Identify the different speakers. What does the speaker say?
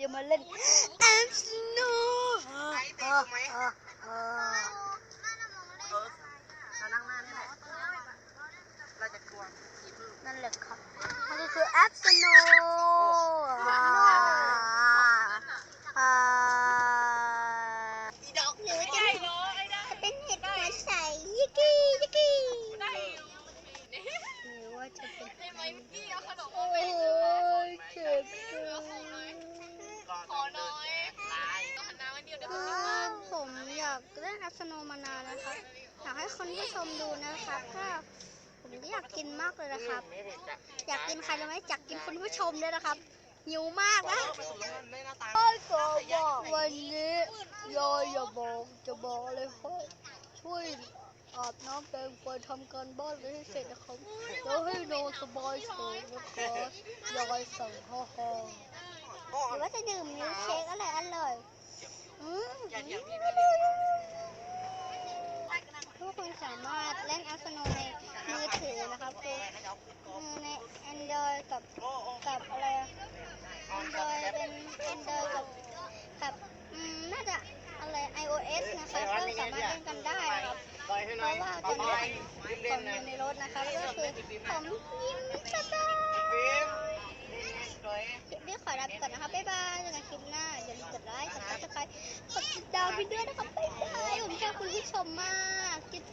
Speaker 1: อย่ามาเล่นแอมสโน
Speaker 2: ไอ้เด็กรู้ไหมเรานั่นแหละเราจะกลัวผีพึ่ง
Speaker 1: นั่นแหละครับมันก็คือแอปสโนอ่า
Speaker 2: อีดอก
Speaker 1: หนูจะเป็นเห็ดหัวใสยิกกี้ยิกกี้หรือว่าจะเป็น คือผมอยากเล่นแอปสโนมานานนะครับ อยากให้คนผู้ชมดูนะครับถ้าผมก็อยากกินมากเลยนะครับ อยากกินใครรู้ไหมอยากกินคุณผู้ชมด้วยนะครับหิวมากนะ
Speaker 2: ไม่น่าตา
Speaker 1: ก็บอกวันนี้ยายอย่าบอกจะบอกเลยให้ช่วยอาบน้ำแปรงฟันทำการบ้านให้เสร็จนะครับแล้วให้นอนสบายสวยนะคะยายสั่งฮ่าฮ่าหรือว่าจะดื่มมิลค์เชคอะไรอร่อย อืม
Speaker 2: อย่างพี่พี่เลี้ยง
Speaker 1: ทุกคนสามารถเล่นอัสโนในมือถือนะครับคือใน Android กับกับอะไรอะ Android เป็น Android กับกับอืมน่าจะอะไร iOS นะครับก็สามารถเล่นกันได้ครับเพราะว่าตอ
Speaker 2: น
Speaker 1: นี้ผมอยู่ในรถนะครับก็คือผมยิ้ม ค์กดซับสไครต์กดติดดาวไปด้วยนะครับบ๊ายบายผมชอบคุณผู้ชมมากจุ๊บ